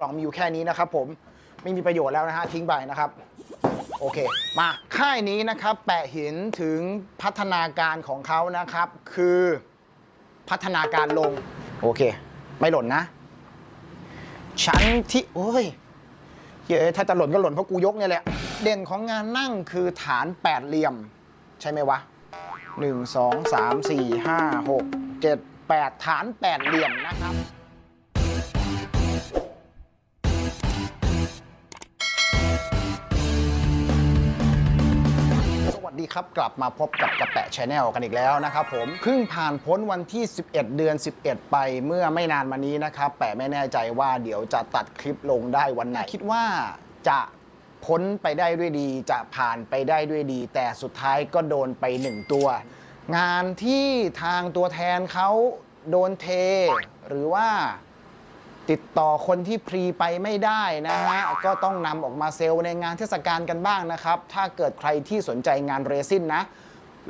กล่องมีอยู่แค่นี้นะครับผมไม่มีประโยชน์แล้วนะฮะทิ้งไปนะครับโอเค มาค่ายนี้นะครับ แปะหินถึงพัฒนาการของเขานะครับ คือพัฒนาการลง โอเค ไม่หล่นนะ ชั้นที่โอ้ยเฮ้ยถ้าจะหล่นก็หล่นเพราะกูยกเนี่ยแหละ เด่นของงานนั่งคือฐานแปดเหลี่ยม ใช่ไหมวะ1 2 3 4 5 6 7 8ฐานแปดเหลี่ยมนะครับ ดีครับ กลับมาพบกับกระแปะชาแนลกันอีกแล้วนะครับผมเพิ่งผ่านพ้นวันที่ 11 เดือน 11 ไปเมื่อไม่นานมานี้นะครับ แปะไม่แน่ใจว่าเดี๋ยวจะตัดคลิปลงได้วันไหน คิดว่าจะพ้นไปได้ด้วยดีจะผ่านไปได้ด้วยดี แต่สุดท้ายก็โดนไปหนึ่งตัว งานที่ทางตัวแทนเขาโดนเท หรือว่า ติดต่อคนที่พรีไปไม่ได้นะฮะก็ต้องนำออกมาเซลล์ในงานเทศกาลกันบ้างนะครับ ถ้าเกิดใครที่สนใจงานเรซินนะ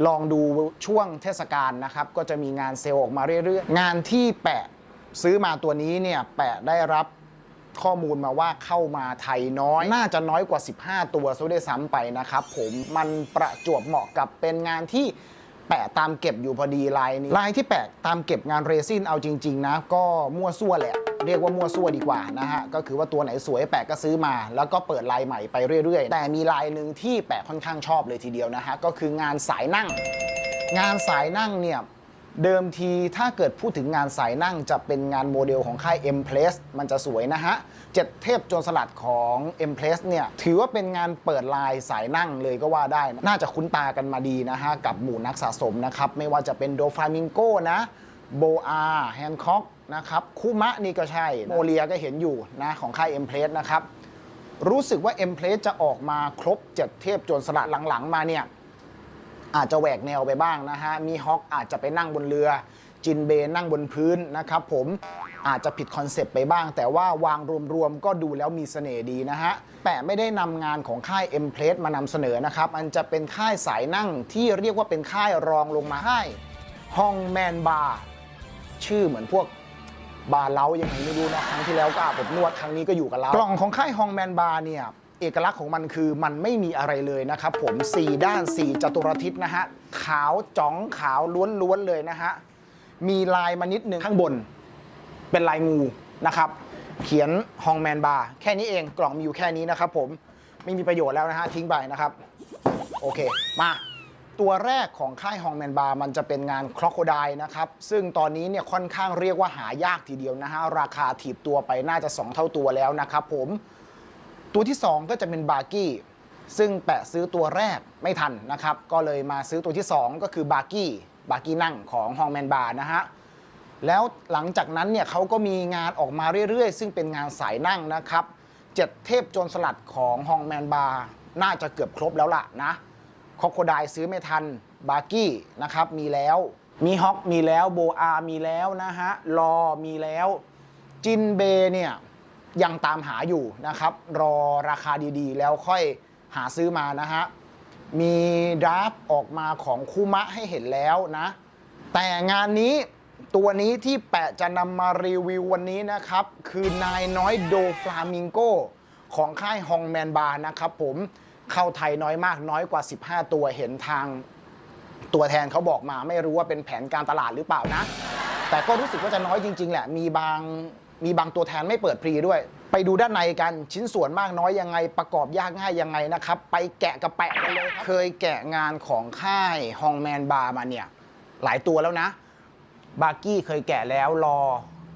ลองดูช่วงเทศกาลนะครับ ก็จะมีงานเซลล์ออกมาเรื่อยๆ งานที่แปะซื้อมาตัวนี้เนี่ยแปะได้รับข้อมูลมาว่าเข้ามาไทยน้อย น่าจะน้อยกว่า 15 ตัวซะด้วยซ้ำไปนะครับ ผมมันประจวบเหมาะกับเป็นงานที่แปะตามเก็บอยู่พอดีลายนี้ลายที่แปะตามเก็บงานเรซินเอาจริง ๆ นะ ก็มั่วซั่วแหละ เรียกว่ามั่วซั่วดีกว่านะฮะก็คือว่าตัวไหนสวยแปะก็ซื้อมา แล้วก็เปิดลายใหม่ไปเรื่อยๆ แต่มีลายหนึ่งที่แปะค่อนข้างชอบเลยทีเดียวนะฮะก็คืองานสายนั่ง งานสายนั่งเนี่ยเดิมทีถ้าเกิดพูดถึงงานสายนั่งจะเป็นงานโมเดลของค่าย M p l a c e มันจะสวยนะฮะเจ็ดเทพโจรสลัดของ M p l a c e เนี่ยถือว่าเป็นงานเปิดลายสายนั่งเลยก็ว่าได้นะน่าจะคุ้นตากันมาดีนะฮะกับหมู่นักสะสมนะครับ ไม่ว่าจะเป็นโดฟามิงโกนะโบอาแฮนค็อก นะครับคูมะนี่ก็ใช่โมเลียก็เห็นอยู่นะของค่าย M p l a c e นะครับรู้สึกว่า M p l a c e จะออกมาครบเจ็ดเทพโจรสลัดหลังๆ มาเนี่ยอาจจะแหวกแนวไปบ้างนะฮะ มีฮอกอาจจะไปนั่งบนเรือ จินเบย์นั่งบนพื้นนะครับผมอาจจะผิดคอนเซปต์ไปบ้าง แต่ว่าวางรวมๆ ก็ดูแล้วมีเสน่ห์ดีนะฮะแปะไม่ได้นำงานของค่าย M p l a t e มานำเสนอนะครับมันจะเป็นค่ายสายนั่งที่เรียกว่าเป็นค่ายรองลงมาให้ฮองแมนบาร์ชื่อเหมือนพวก บาร์เล้ายังไงไม่รู้นะครั้งที่แล้วก็อาบอบนวดครั้งนี้ก็อยู่กับเรากล่องของค่ายฮองแมนบาร์เนี่ยเอกลักษณ์ของมันคือมันไม่มีอะไรเลยนะครับผม 4 ด้าน 4 จัตุรทิศนะฮะ ขาวจ๋องขาวล้วนๆเลยนะฮะ มีลายมานิดนึงข้างบน เป็นลายงูนะครับ เขียนฮองแมนบาร์แค่นี้เองกล่องมีอยู่แค่นี้นะครับผมไม่มีประโยชน์แล้วนะฮะ ทิ้งไปนะครับ โอเค มา ตัวแรกของค่ายฮองแมนบาร์มันจะเป็นงานคร o โคไดนะครับ ซึ่งตอนนี้เนี่ยค่อนข้างเรียกว่าหายากทีเดียวนะฮะ ราคาถีบตัวไปน่าจะ 2 เท่าตัวแล้วนะครับผม ตัวที่ 2 ก็จะเป็นบาร์กี้ ซึ่งแปะซื้อตัวแรกไม่ทันนะครับ ก็เลยมาซื้อตัวที่ 2 ก็คือบาร์กี้บาร์กี้นั่งของฮองแมนบาร์นะฮะแล้วหลังจากนั้นเนี่ยเขาก็มีงานออกมาเรื่อยๆ ซึ่งเป็นงานสายนั่งนะครับเจ็ดเทพโจรสลัดของฮองแมนบาร์น่าจะเกือบครบแล้วล่ะนะ คอโคไดซื้อไม่ทันบาร์กี้นะครับมีแล้วมีฮอกมีแล้วโบอามีแล้วนะฮะรอมีแล้วจินเบเนี่ยยังตามหาอยู่นะครับ รอราคาดีๆ แล้วค่อยหาซื้อมานะฮะมีดราฟออกมาของคูมะให้เห็นแล้วนะ แต่งานนี้ตัวนี้ที่แปะจะนำมารีวิววันนี้นะครับ คือนายน้อยโดฟลามิงโกของค่ายฮองแมนบาร์นะครับผม เข้าไทยน้อยมากน้อยกว่า 15 ตัวเห็นทางตัวแทนเขาบอกมา ไม่รู้ว่าเป็นแผนการตลาดหรือเปล่านะ แต่ก็รู้สึกว่าจะน้อยจริง ๆ แหละ มีบางมีบางตัวแทนไม่เปิดพรีด้วย ไปดูด้านในกันชิ้นส่วนมากน้อยยังไง ประกอบยากง่ายยังไงนะครับ ไปแกะกระแปะกันเลยครับเคยแกะงานของค่ายฮองแมนบาร์มาเนี่ย หลายตัวแล้วนะ บาร์กี้เคยแกะแล้วรอ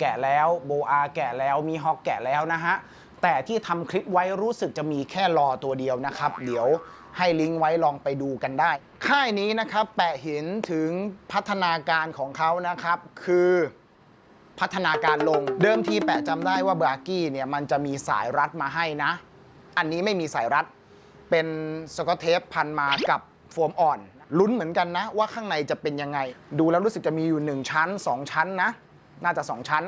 แกะแล้วโบอาแกะแล้วมีฮอกแกะแล้วนะฮะ แต่ที่ทำคลิปไว้รู้สึกจะมีแค่รอตัวเดียวนะครับ เดี๋ยวให้ลิงก์ไว้ลองไปดูกันได้ ค่ายนี้นะครับแปะเห็นถึงพัฒนาการของเขานะครับ คือพัฒนาการลง เดิมทีแปะจำได้ว่าบาร์กี้เนี่ยมันจะมีสายรัดมาให้นะ อันนี้ไม่มีสายรัด เป็นสกอตเทปพันมากับโฟมอ่อน ลุ้นเหมือนกันนะ ว่าข้างในจะเป็นยังไง ดูแล้วรู้สึกจะมีอยู่ 1 ชั้น 2 ชั้นนะ น่าจะ 2 ชั้น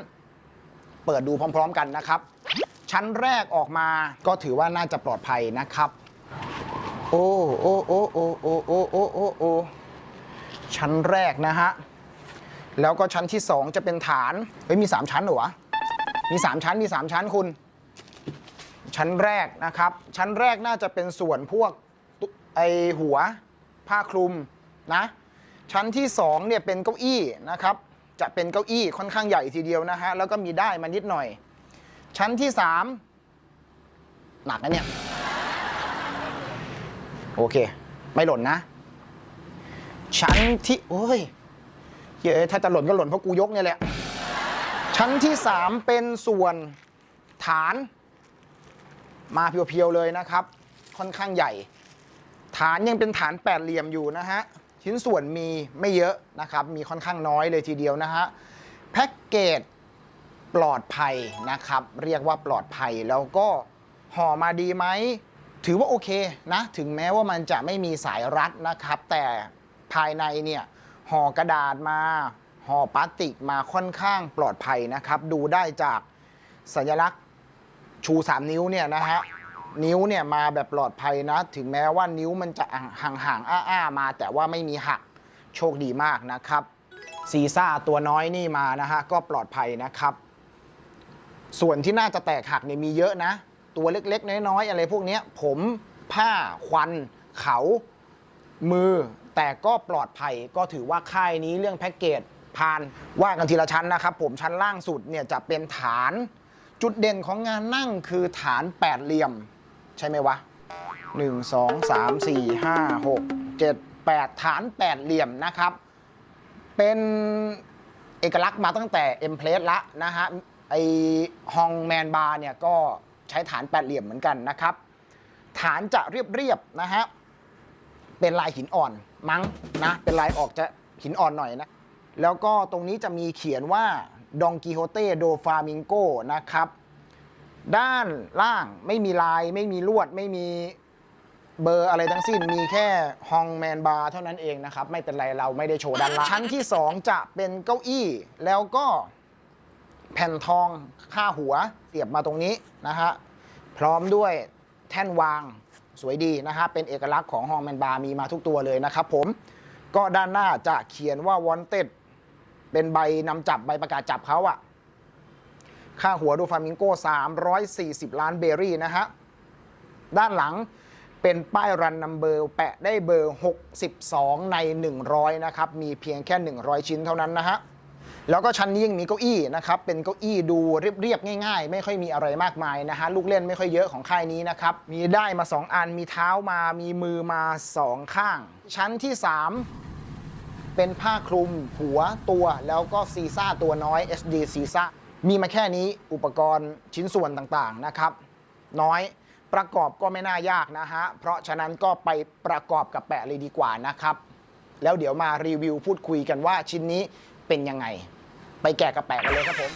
เปิดดูพร้อม ๆ กันนะครับ ชั้นแรกออกมาก็ถือว่าน่าจะปลอดภัยนะครับ โอ้โอ้โอ้โอ้โอ้โอ้โอ้โอ้โอ้ชั้นแรกนะฮะ แล้วก็ชั้นที่ 2 จะเป็นฐาน เฮ้ยมี 3 ชั้นเหรอวะ มี 3 ชั้นมี 3 ชั้นคุณ ชั้นแรกนะครับ ชั้นแรกน่าจะเป็นส่วนพวกไอหัวผ้าคลุมนะ ชั้นที่สองเนี่ยเป็นเก้าอี้นะครับ จะเป็นเก้าอี้ค่อนข้างใหญ่ทีเดียวนะฮะ แล้วก็มีได้มานิดหน่อย ชั้นที่สามหนักนะเนี่ย โอเค ไม่หล่นนะ ชั้นที่โอ้ยเฮ้ยถ้าจะหล่นก็หล่นเพราะกูยกเนี่ยแหละ ชั้นที่สามเป็นส่วนฐาน มาเพียวๆเลยนะครับ ค่อนข้างใหญ่ ฐานยังเป็นฐานแปดเหลี่ยมอยู่นะฮะ ชิ้นส่วนมีไม่เยอะนะครับ มีค่อนข้างน้อยเลยทีเดียวนะฮะ แพ็กเกจ ปลอดภัยนะครับ เรียกว่าปลอดภัยแล้วก็ห่อมาดีไหม ถือว่าโอเคนะ ถึงแม้ว่ามันจะไม่มีสายรัดนะครับ แต่ภายในเนี่ยห่อกระดาษมาห่อพลาสติกมาค่อนข้างปลอดภัยนะครับ ดูได้จากสัญลักษณ์ชู 3 นิ้วเนี่ยนะฮะนิ้วเนี่ยมาแบบปลอดภัยนะ ถึงแม้ว่านิ้วมันจะห่างๆอ้าๆมา แต่ว่าไม่มีหักโชคดีมากนะครับซีซ่าตัวน้อยนี่มานะฮะก็ปลอดภัยนะครับ ส่วนที่น่าจะแตกหักเนี่ยมีเยอะนะ ตัวเล็กๆ น้อยๆ อะไรพวกนี้ผมผ้าควัน เขามือ แต่ก็ปลอดภัยก็ถือว่าค่ายนี้เรื่องแพ็กเกจผ่านว่ากันทีละชั้นนะครับ ผมชั้นล่างสุดเนี่ยจะเป็นฐาน จุดเด่นของงานนั่งคือฐานแปดเหลี่ยม ใช่ไหมวะ 1 2 3 4 5 6 7 8 ฐานแปดเหลี่ยมนะครับ เป็นเอกลักษณ์มาตั้งแต่เอ็มเพลสละนะฮะ ไอฮองแมนบาร์เนี่ยก็ใช้ฐานแปดเหลี่ยมเหมือนกันนะครับ ฐานจะเรียบๆนะฮะ เป็นลายหินอ่อนมั้งนะ เป็นลายออกจะหินอ่อนหน่อยนะ แล้วก็ตรงนี้จะมีเขียนว่าดองกิโฮเต้โดฟามิงโกนะครับด้านล่างไม่มีลายไม่มีลวด ไม่มีเบอร์อะไรทั้งสิ้น มีแค่ฮองแมนบาร์เท่านั้นเองนะครับ ไม่เป็นไรเราไม่ได้โชว์ด้านล่างชั้นที่ 2 จะเป็นเก้าอี้ แล้วก็ แผ่นทองค่าหัวเสียบมาตรงนี้นะฮะพร้อมด้วยแท่นวางสวยดีนะฮะเป็นเอกลักษณ์ของฮองแมนบาร์มีมาทุกตัวเลยนะครับผมก็ด้านหน้าจะเขียนว่า wanted เป็นใบนำจับใบประกาศจับเขาอะค่าหัวดูฟามิงโก้ 340 ล้านเบอรี่นะฮะด้านหลังเป็นป้ายรันนัมเบอร์แปะได้เบอร์ 62 ใน 100 นะครับ มีเพียงแค่ 100 ชิ้นเท่านั้นนะฮะ แล้วก็ชั้นนี้ยังมีเก้าอี้นะครับเป็นเก้าอี้ดูเรียบๆง่าย ๆ ไม่ค่อยมีอะไรมากมายนะฮะลูกเล่นไม่ค่อยเยอะของค่ายนี้นะครับมีได้มา 2 อันมีเท้ามามีมือมา 2 ข้าง ชั้นที่ 3 เป็นผ้าคลุม หัวตัวแล้วก็ซีซ่าตัวน้อย SD ซีซ่ามีมาแค่นี้อุปกรณ์ชิ้นส่วนต่างๆนะครับ น้อยประกอบก็ไม่น่ายากนะฮะ เพราะฉะนั้นก็ไปประกอบกับแปะเลยดีกว่านะครับ แล้วเดี๋ยวมารีวิวพูดคุยกันว่าชิ้นนี้เป็นยังไง ไปแกะกระแปะกันเลยครับผม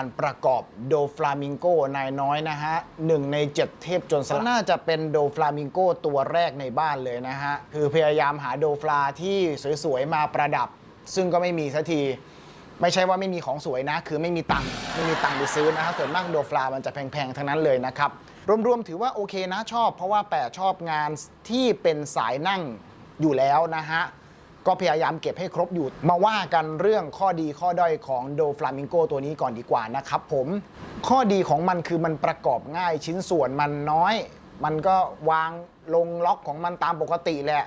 การประกอบโดฟลามิงโกนายน้อยนะฮะหนึ่งใน 7 เทพจนสลัดน่าจะเป็นโดฟลามิงโกตัวแรกในบ้านเลยนะฮะ คือพยายามหาโดฟลาที่สวยๆ มาประดับ ซึ่งก็ไม่มีสักที ไม่ใช่ว่าไม่มีของสวยนะ คือไม่มีตังค์ไม่มีตังค์ไปซื้อนะฮะส่วนมากโดฟลามันจะแพงๆ ทั้งนั้นเลยนะครับ รวมๆ ถือว่าโอเคนะชอบ เพราะว่าแปะชอบงานที่เป็นสายนั่งอยู่แล้วนะฮะ ก็พยายามเก็บให้ครบอยู่ มาว่ากันเรื่องข้อดีข้อด้อยของโดฟลามิงโกตัวนี้ก่อนดีกว่านะครับผม ข้อดีของมันคือมันประกอบง่ายชิ้นส่วนมันน้อย มันก็วางลงล็อกของมันตามปกติแหละ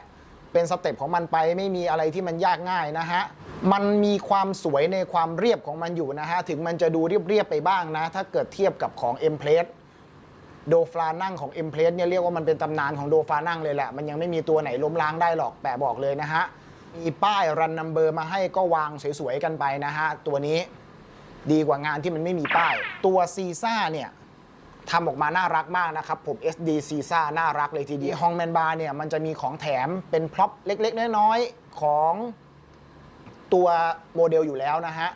เป็นสเต็ปของมันไปไม่มีอะไรที่มันยากง่ายนะฮะ มันมีความสวยในความเรียบของมันอยู่นะฮะ ถึงมันจะดูเรียบๆไปบ้างนะ ถ้าเกิดเทียบกับของ M p l a t e โดฟลานั่งของ m p r e s s เนี่ยเรียกว่ามันเป็นตำนานของโดฟลานั่งเลยแหละ มันยังไม่มีตัวไหนล้มล้างได้หรอกแปะบอกเลยนะฮะ มีป้ายรันนัมเบอร์มาให้ก็วางสวยๆกันไปนะฮะ ตัวนี้ดีกว่างานที่มันไม่มีป้าย ตัวซีซ่าเนี่ยทำออกมาน่ารักมากนะครับ ผม SD ซีซ่าน่ารักเลยทีเดียวฮองแมนบาร์เนี่ยมันจะมีของแถมเป็นพร็อพเล็ก ๆ น้อยๆ ของตัวโมเดลอยู่แล้วนะฮะ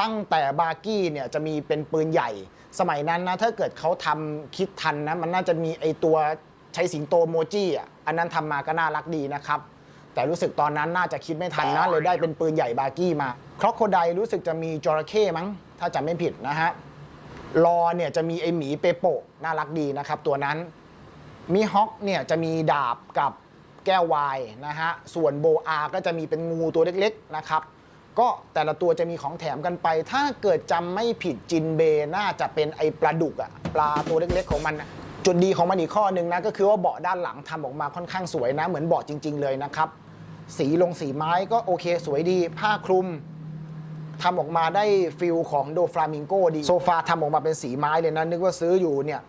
ตั้งแต่บาร์กี้เนี่ยจะมีเป็นปืนใหญ่ สมัยนั้นนะถ้าเกิดเขาทำคิดทันนะ มันน่าจะมีไอตัวใช้สิงโตโมจิอะอันนั้นทำมาก็น่ารักดีนะครับ แต่รู้สึกตอนนั้นน่าจะคิดไม่ทันนะเลยได้เป็นปืนใหญ่บาร์กี้มาครอโคไดรู้สึกจะมีจระเข้มั้ง ถ้าจำไม่ผิดนะฮะรอเนี่ยจะมีไอหมีเปโปะน่ารักดีนะครับ ตัวนั้นมิฮอกเนี่ยจะมีดาบกับแก้ววายนะฮะส่วนโบอาก็จะมีเป็นงูตัวเล็กๆนะครับ ก็แต่ละตัวจะมีของแถมกันไป ถ้าเกิดจำไม่ผิดจินเบน่าจะเป็นไอปลาดุกอะปลาตัวเล็กๆของมันอะจุดดีของมันอีกข้อหนึ่งนะก็คือว่าเบาะด้านหลังทำออกมาค่อนข้างสวยนะ เหมือนเบาะจริง ๆ เลยนะครับ สีลงสีไม้ก็โอเคสวยดี ผ้าคลุมทำออกมาได้ฟิลของโดฟลามิงโกดี โซฟาทำออกมาเป็นสีไม้เลยนะนึกว่าซื้ออยู่เนี่ย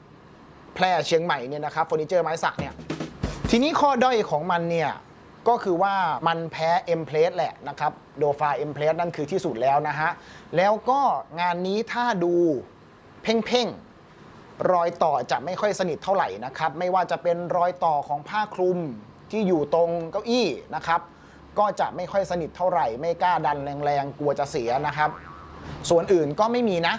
แพร่เชียงใหม่เนี่ยนะครับเฟอร์นิเจอร์ไม้สักเนี่ยทีนี้ข้อด้อยของมันเนี่ยก็คือว่ามันแพ้เอ็มเพลสแหละนะครับโดฟาเอ็มเพลสนั่นคือที่สุดแล้วนะฮะ แล้วก็งานนี้ถ้าดูเพ่งๆ รอยต่อจะไม่ค่อยสนิทเท่าไหร่นะครับ ไม่ว่าจะเป็นรอยต่อของผ้าคลุม ที่อยู่ตรงเก้าอี้นะครับ ก็จะไม่ค่อยสนิทเท่าไหร่ ไม่กล้าดันแรงๆ กลัวจะเสียนะครับ ส่วนอื่นก็ไม่มีนะ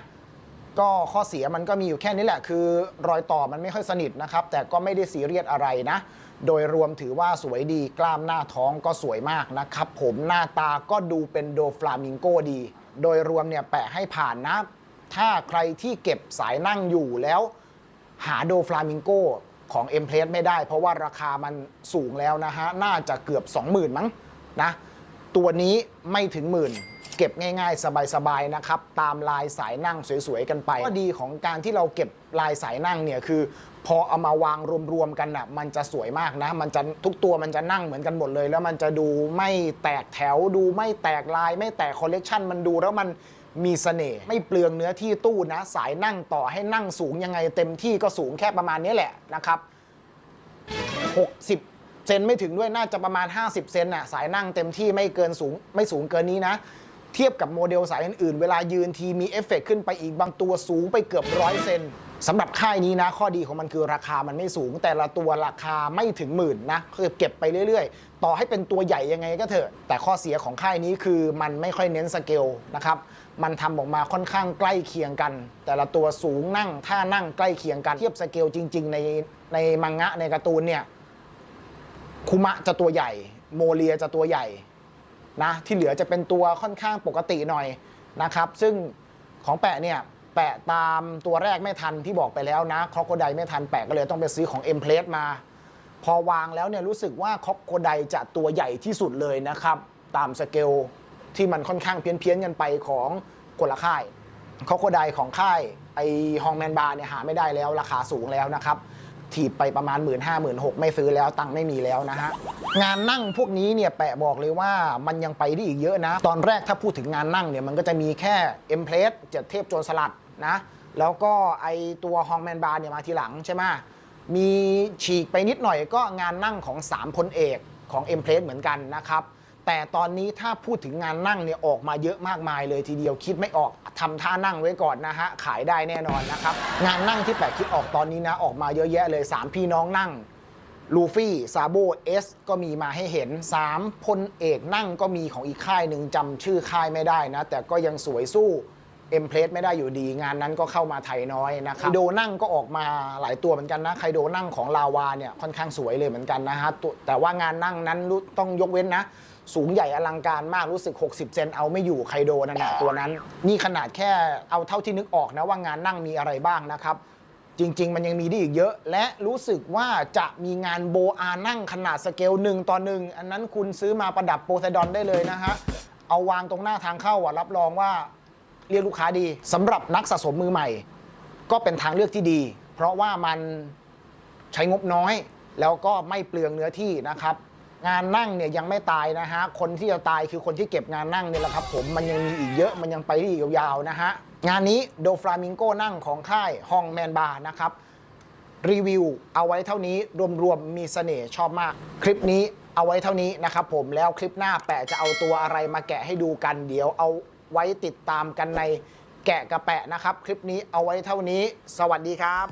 ก็ข้อเสียมันก็มีอยู่แค่นี้แหละ คือรอยต่อมันไม่ค่อยสนิทนะครับ แต่ก็ไม่ได้ซีเรียสอะไรนะ โดยรวมถือว่าสวยดีกล้ามหน้าท้องก็สวยมากนะครับ ผมหน้าตาก็ดูเป็นโดฟลามิงโกดี โดยรวมเนี่ยแปะให้ผ่านนะ ถ้าใครที่เก็บสายนั่งอยู่แล้ว หาโดฟลามิงโก ของ m p r e s ไม่ได้ เพราะว่าราคามันสูงแล้วนะฮะ น่าจะเกือบ 20,000 มั้งนะ ตัวนี้ไม่ถึงหมื่น เก็บง่ายๆ สบายๆ นะครับ ตามลายสายนั่งสวยๆ กันไปข้อดีของการที่เราเก็บลายสายนั่งเนี่ยคือ พอเอามาวางรวมๆ กันน่ะมันจะสวยมากนะ มันจะทุกตัวมันจะนั่งเหมือนกันหมดเลย แล้วมันจะดูไม่แตกแถว ดูไม่แตกลาย ไม่แตกคอลเลกชันมันดูแล้วมัน มีเสน่ห์ไม่เปลืองเนื้อที่ตู้นะ สายนั่งต่อให้นั่งสูงยังไงเต็มที่ก็สูงแค่ประมาณนี้แหละนะครับ 60 เซนไม่ถึงด้วยน่าจะประมาณ 50 เซนน่ะสายนั่งเต็มที่ไม่เกินสูงไม่สูงเกินนี้นะ เทียบกับโมเดลสายอื่นๆ เวลายืนทีมีเอฟเฟกต์ขึ้นไปอีกบางตัวสูงไปเกือบร้อยเซนสำหรับค่ายนี้นะ ข้อดีของมันคือราคามันไม่สูง แต่ละตัวราคาไม่ถึงหมื่นนะคือเก็บไปเรื่อยๆ ต่อให้เป็นตัวใหญ่ยังไงก็เถอะ แต่ข้อเสียของค่ายนี้คือมันไม่ค่อยเน้นสเกลนะครับมันทำออกมาค่อนข้างใกล้เคียงกัน แต่ละตัวสูงนั่งท่านั่งใกล้เคียงกันเทียบสเกลจริง ๆ ในในมังงะในการ์ตูนเนี่ยคุมะจะตัวใหญ่ โมเลียจะตัวใหญ่ นะที่เหลือจะเป็นตัวค่อนข้างปกติหน่อยนะครับซึ่งของแปะเนี่ยแปะตามตัวแรกไม่ทันที่บอกไปแล้วนะครอกโคไดไม่ทันแปะก็เลยต้องไปซื้อของเอ็มเพลสมา พอวางแล้วเนี่ยรู้สึกว่าครอกโคไดจะตัวใหญ่ที่สุดเลยนะครับตามสเกลที่มันค่อนข้างเพี้ยนๆกันไปของคนละค่ายครอกโคไดของค่ายไอฮองแมนบาร์เนี่ยหาไม่ได้แล้วราคาสูงแล้วนะครับ ถีบไปประมาณ 1 5ื่นห้าหมื่นหกไม่ซื้อแล้วตังค์ไม่มีแล้วนะฮะ งานนั่งพวกนี้เนี่ยแปะบอกเลยว่ามันยังไปได้อีกเยอะนะ ตอนแรกถ้าพูดถึงงานนั่งเนี่ยมันก็จะมีแค่เอ็มเพลสเจ็ดเทพโจรสลัดนะ แล้วก็ไอตัวฮองแมนบาร์เนี่ยมาทีหลังใช่ไหมมีฉีกไปนิดหน่อยก็งานนั่งของ3คนเอกของเอ็มเพลสเหมือนกันนะครับแต่ตอนนี้ถ้าพูดถึงงานนั่งเนี่ยออกมาเยอะมากมายเลยทีเดียวคิดไม่ออก ทำท่านั่งไว้ก่อนนะฮะ ขายได้แน่นอนนะครับ งานนั่งที่แปะคิดออกตอนนี้นะ ออกมาเยอะแยะเลย 3 พี่น้องนั่งลูฟี่ซาโบเอสก็มีมาให้เห็น 3พลเอกนั่งก็มีของอีกค่ายหนึ่งจำชื่อค่ายไม่ได้นะ แต่ก็ยังสวยสู้เอ็มเพลสไม่ได้อยู่ดีงานนั้นก็เข้ามาไทยน้อยนะครับไคโดนั่งก็ออกมาหลายตัวเหมือนกันนะไคโดนั่งของลาวาเนี่ยค่อนข้างสวยเลยเหมือนกันนะฮะแต่ว่างานนั่งนั้นต้องยกเว้นนะ สูงใหญ่อลังการมากรู้สึก 60 เซนเอาไม่อยู่ไคโดนั่นแหละตัวนั้น นี่ขนาดแค่เอาเท่าที่นึกออกนะว่างานนั่งมีอะไรบ้างนะครับ จริง ๆ มันยังมีได้อีกเยอะ และรู้สึกว่าจะมีงานโบอานั่งขนาดสเกลหนึ่งต่อหนึ่งอันนั้นคุณซื้อมาประดับโพไซดอนได้เลยนะฮะเอาวางตรงหน้าทางเข้าอะรับรองว่าเรียกลูกค้าดีสำหรับนักสะสมมือใหม่ ก็เป็นทางเลือกที่ดี เพราะว่ามันใช้งบน้อย แล้วก็ไม่เปลืองเนื้อที่นะครับ งานนั่งเนี่ยยังไม่ตายนะฮะ คนที่จะตายคือคนที่เก็บงานนั่งเนี่ยแหละครับผมมันยังมีอีกเยอะมันยังไปได้อีกยาวๆนะฮะ งานนี้โดฟลามิงโกนั่งของค่ายฮองแมนบาร์นะครับ รีวิวเอาไว้เท่านี้รวมๆมีเสน่ห์ชอบมาก คลิปนี้เอาไว้เท่านี้นะครับผมแล้วคลิปหน้าแปะจะเอาตัวอะไรมาแกะให้ดูกัน เดี๋ยวเอาไว้ติดตามกันในแกะกระแปะนะครับ คลิปนี้เอาไว้เท่านี้ สวัสดีครับ